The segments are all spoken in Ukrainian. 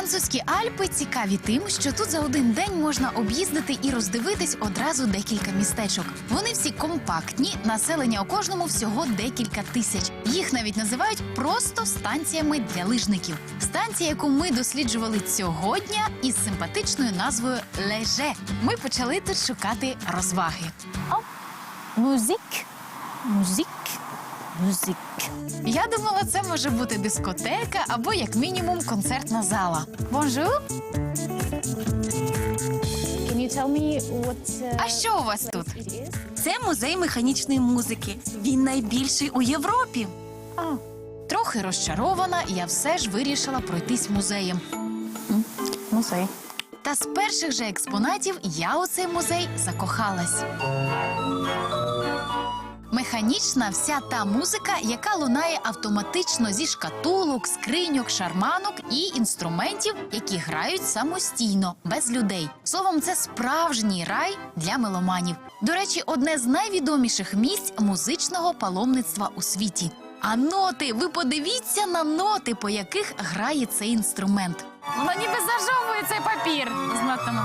Французькі Альпи цікаві тим, що тут за один день можна об'їздити і роздивитись одразу декілька містечок. Вони всі компактні, населення у кожному всього декілька тисяч. Їх навіть називають просто станціями для лижників. Станція, яку ми досліджували цього дня, із симпатичною назвою Леже. Ми почали тут шукати розваги. Музик. Музик. Музик. Я думала, це може бути дискотека або як мінімум концертна зала. Бонжур! Uh, А що у вас тут? Це музей механічної музики. Він найбільший у Європі. Трохи розчарована, я все ж вирішила пройтись музеєм. музей. Та з перших же експонатів я у цей музей закохалась. Механічна вся та музика, яка лунає автоматично зі шкатулок, скриньок, шарманок і інструментів, які грають самостійно, без людей. Словом, це справжній рай для меломанів. До речі, одне з найвідоміших місць музичного паломництва у світі. А ноти, ви подивіться на ноти, по яких грає цей інструмент. Воно ніби зажовує цей папір з нотами.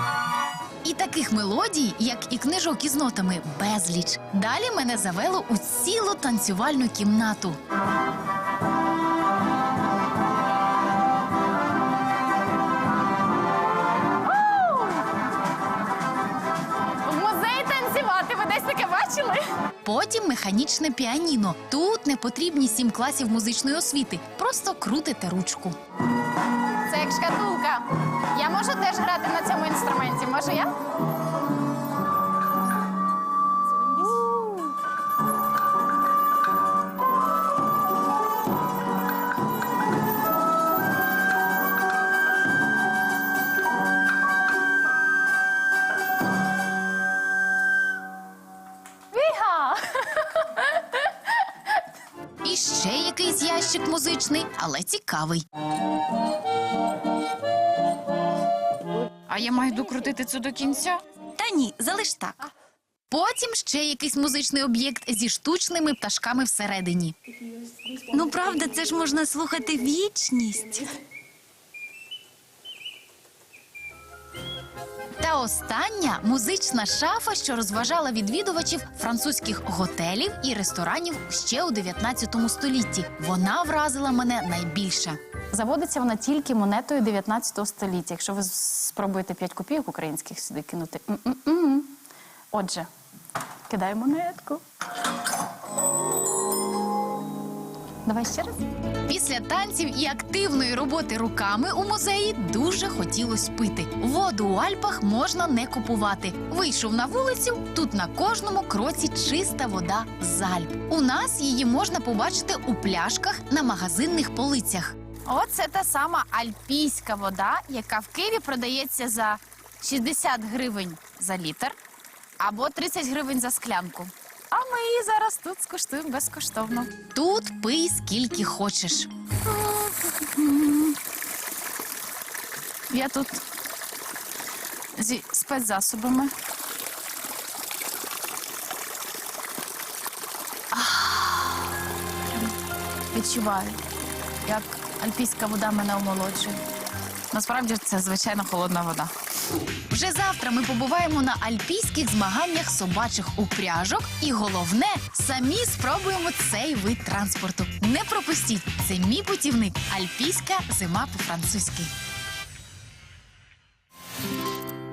І таких мелодій, як і книжок із нотами, безліч. Далі мене завело у цілу танцювальну кімнату. В музеї танцювати. Ви десь таке бачили? Потім механічне піаніно. Тут не потрібні сім класів музичної освіти. Просто крутите ручку. Шкатулка. Я можу теж грати на цьому інструменті. Можу я? І ще якийсь ящик музичний, але цікавий. А я маю докрутити це до кінця. Та ні, залиш так. Потім ще якийсь музичний об'єкт зі штучними пташками всередині. Ну правда, це ж можна слухати вічність. Та остання музична шафа, що розважала відвідувачів французьких готелів і ресторанів ще у 19 столітті. Вона вразила мене найбільше. Заводиться вона тільки монетою 19 століття. Якщо ви спробуєте 5 копійок українських сюди кинути. м-м-м. Отже, кидай монетку. Давай ще раз. Після танців і активної роботи руками у музеї дуже хотілось пити. Воду у Альпах можна не купувати. Вийшов на вулицю, тут на кожному кроці чиста вода з Альп. У нас її можна побачити у пляшках на магазинних полицях. Оце та сама альпійська вода, яка в Києві продається за 60 гривень за літр або 30 гривень за склянку. А ми її зараз тут скуштуємо безкоштовно. Тут пий скільки хочеш. Я тут зі спецзасобами. Відчуваю, як альпійська вода мене омолоджує. Насправді це звичайно холодна вода. Вже завтра ми побуваємо на альпійських змаганнях собачих упряжок, і головне, самі спробуємо цей вид транспорту. Не пропустіть! Це мій путівник. Альпійська зима по-французьки.